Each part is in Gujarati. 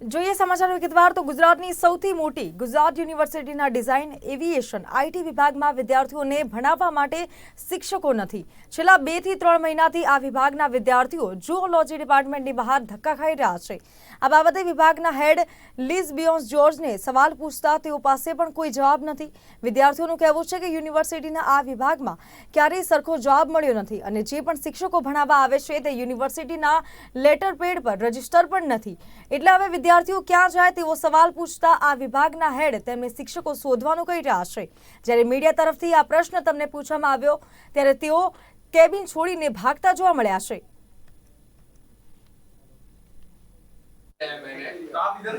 જોઈએ સમાચાર વિગતવાર, તો ગુજરાતની સૌથી મોટી ગુજરાત યુનિવર્સિટીના ડિઝાઇન એવિએશન આઈટી વિભાગમાં વિદ્યાર્થીઓને ભણાવવા માટે શિક્ષકો નથી. છેલ્લા બેથી ત્રણ મહિનાથી આ વિભાગના વિદ્યાર્થીઓ જુઓલોજી ડિપાર્ટમેન્ટની બહાર ધક્કા ખાઈ રહ્યા છે. આ બાબતે વિભાગના હેડ લીઝ બિયોન્સ જોર્જને સવાલ પૂછતા તેઓ પાસે પણ કોઈ જવાબ નથી. વિદ્યાર્થીઓનું કહેવું છે કે યુનિવર્સિટીના આ વિભાગમાં ક્યારેય સરખો જવાબ મળ્યો નથી અને જે પણ શિક્ષકો ભણાવવા આવે છે તે યુનિવર્સિટીના લેટર પેડ પર રજિસ્ટર પણ નથી. એટલે હવે વિદ્યાર્થીઓ ક્યાં જાય તેવો સવાલ પૂછતા આ વિભાગના હેડ તેમને શિક્ષકો શોધવાનું કહી રહ્યા છે? જ્યારે મીડિયા તરફથી આ પ્રશ્ન તમને પૂછવામાં આવ્યો, ત્યારે તેઓ કેબિન છોડીને ભાગતા જોવા મળ્યા છે. તો આપ ઇધર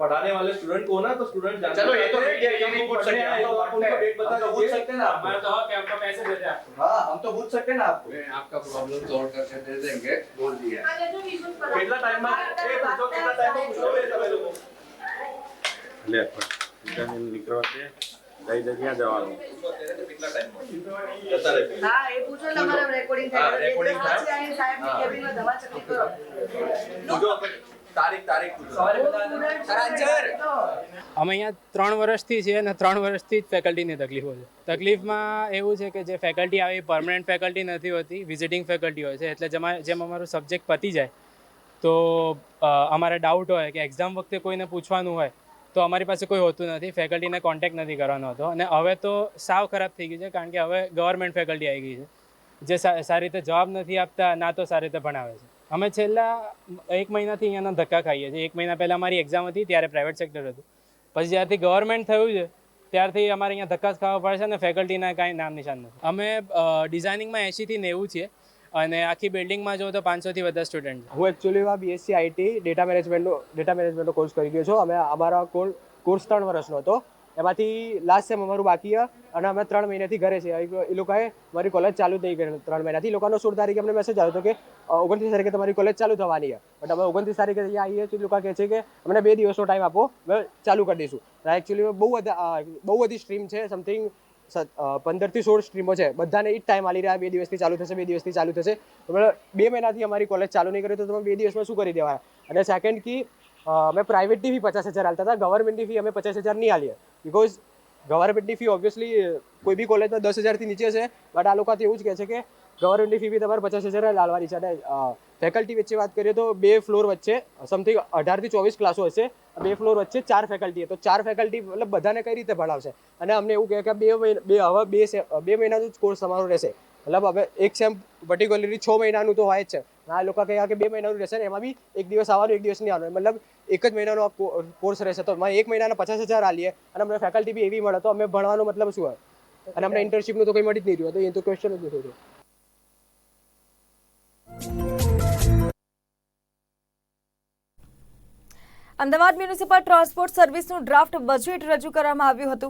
पढ़ाने वाले स्टूडेंट को ना तो स्टूडेंट जानते चलो, ये तो हैं मीडिया कि ये नहीं हमको पूछ सकते, पढ़ने आए, हम तो तो आप उनको बांटते हैं। डेट बता हम तो पूछ दीजिए सकते हैं ना आपको। हमारा तो हक है आपका पैसे देते हैं आपको हाँ हम तो पूछ सकते हैं ना आपको मैं आपका प्रॉब्लम सॉल्व करके दे देंगे बोल दिया કેટલા ટાઈમમાં એ પૂછો કેટલા ટાઈમમાં પૂછો એ તમે લોકો લે પણ નીકળવા તે દઈ દે ક્યાં જવાનું કેટલા ટાઈમમાં જતા રહે હા એ પૂછો ને અમારે રેકોર્ડિંગ હા, થાય recording થાય. પછી આવીને સાહેબની હા. કેબિનમાં ધમાચક્કી કરો પૂછો તારીખ તારીખ અમે અહીંયા ત્રણ વર્ષથી છીએ અને ત્રણ વર્ષથી જ ફેકલ્ટીની તકલીફો છે. તકલીફમાં એવું છે કે જે ફેકલ્ટી આવે એ પરમનન્ટ ફેકલ્ટી નથી હોતી વિઝિટિંગ ફેકલ્ટી હોય છે. એટલે જેમાં જેમ અમારો સબ્જેક્ટ પતી જાય તો અમારે ડાઉટ હોય કે એક્ઝામ વખતે કોઈને પૂછવાનું હોય તો અમારી પાસે કોઈ હોતું નથી. ફેકલ્ટીને કોન્ટેક્ટ નથી કરવાનો હતો. અને હવે તો સાવ ખરાબ થઈ ગયું છે કારણ કે હવે ગવર્મેન્ટ ફેકલ્ટી આવી ગઈ છે જે સારી રીતે જવાબ નથી આપતા ના તો સારી રીતે ભણાવે છે. અમે છેલ્લા એક મહિનાથી અહીંયાના ધક્કા ખાઈએ છીએ. એક મહિના પહેલાં અમારી એક્ઝામ હતી, ત્યારે પ્રાઇવેટ સેક્ટર હતું. પછી જ્યારથી ગવર્મેન્ટ થયું છે, ત્યારથી અમારે અહીંયા ધક્કા જ ખાવા પડે છે અને ફેકલ્ટીના કાંઈ નામ નિશાન નથી. અમે ડિઝાઇનિંગમાં એંશીથી નેવું છીએ અને આખી બિલ્ડિંગમાં જો તો પાંચસોથી વધારે સ્ટુડન્ટ હું એકચ્યુઅલીમાં બીએસસી આઈટી ડેટા મેનેજમેન્ટનો ડેટા મેનેજમેન્ટનો કોર્સ કરી ગયો છું. અમે અમારા કોર- કોર્સ ત્રણ વર્ષનો હતો. એમાંથી લાસ્ટ સેમ અમારું બાકી અને અમે ત્રણ મહિનાથી ઘરે છે એ લોકોએ મારી કોલેજ ચાલુ થઈ ગઈ ત્રણ મહિનાથી. લોકોનો સોળ તારીખે અમને મેસેજ આવ્યો હતો કે ઓગણત્રીસ તારીખે તમારી કોલેજ ચાલુ થવાની છે. બટ અમે ઓગણત્રીસ તારીખે અહીંયા આવીએ એ લોકો કહે છે કે, અમને બે દિવસનો ટાઈમ આપો. અમે ચાલુ કરી દઈશું. એકચ્યુઅલી બહુ બહુ બધી સ્ટ્રીમ છે. સમથિંગ પંદરથી સોળ સ્ટ્રીમો છે. બધાને એ જ ટાઈમ આલી રહ્યા. બે દિવસથી ચાલુ થશે, બે દિવસથી ચાલુ થશે. બે મહિનાથી અમારી કોલેજ ચાલુ નહીં કરી. તો તમે બે દિવસમાં શું કરી દેવાના? અને સેકન્ડ કી અમે પ્રાઇવેટની ફી પચાસ હજાર હાલતા હતા. ગવર્મેન્ટની ફી અમે પચાસ હજાર નહીં હાલીએ બિકોઝ ગવર્મેન્ટની ફી ઓબ્વિયસલી કોઈ બી કોલેજમાં દસ હજારથી નીચે છે બટ આ લોકો એવું જ કહે છે કે ગવર્મેન્ટની ફી બી તમારે પચાસ હજાર લાવવાની છે. અને ફેકલ્ટી વચ્ચે વાત કરીએ તો બે ફ્લોર વચ્ચે સમથિંગ અઢારથી ચોવીસ ક્લાસો હશે બે ફ્લોર વચ્ચે ચાર ફેકલ્ટી તો ચાર ફેકલ્ટી મતલબ બધાને કઈ રીતે ભણાવશે? અને અમને એવું કહે કે બે મહિના બે, હવે બે બે મહિનાનો જ કોર્સ તમારો રહેશે. મતલબ હવે એક સેમ પર્ટિક્યુલરલી છ મહિનાનું તો હોય જ છે. આ લોકો કહે કે બે મહિનાનું રહેશે ને એમાં બી એક દિવસ આવવાનું એક દિવસ નહીં આવવાનું. મતલબ એક જ મહિનાનો કોર્સ રહેશે. તો અમે એક મહિનાના પચાસ હજાર આલીએ અને અમને ફેકલ્ટી બી એવી મળે તો અમે ભણવાનો મતલબ શું હોય? અને અમને ઇન્ટર્નશીપનું તો કંઈ મળી જ નહીં રહ્યું તો એ તો ક્વેશ્ચન જ નથી થયું અમદાવાદ મ્યુનિસિપલ ટ્રાન્સપોર્ટ સર્વિસનું ડ્રાફ્ટ બજેટ રજૂ કરવામાં આવ્યું હતું.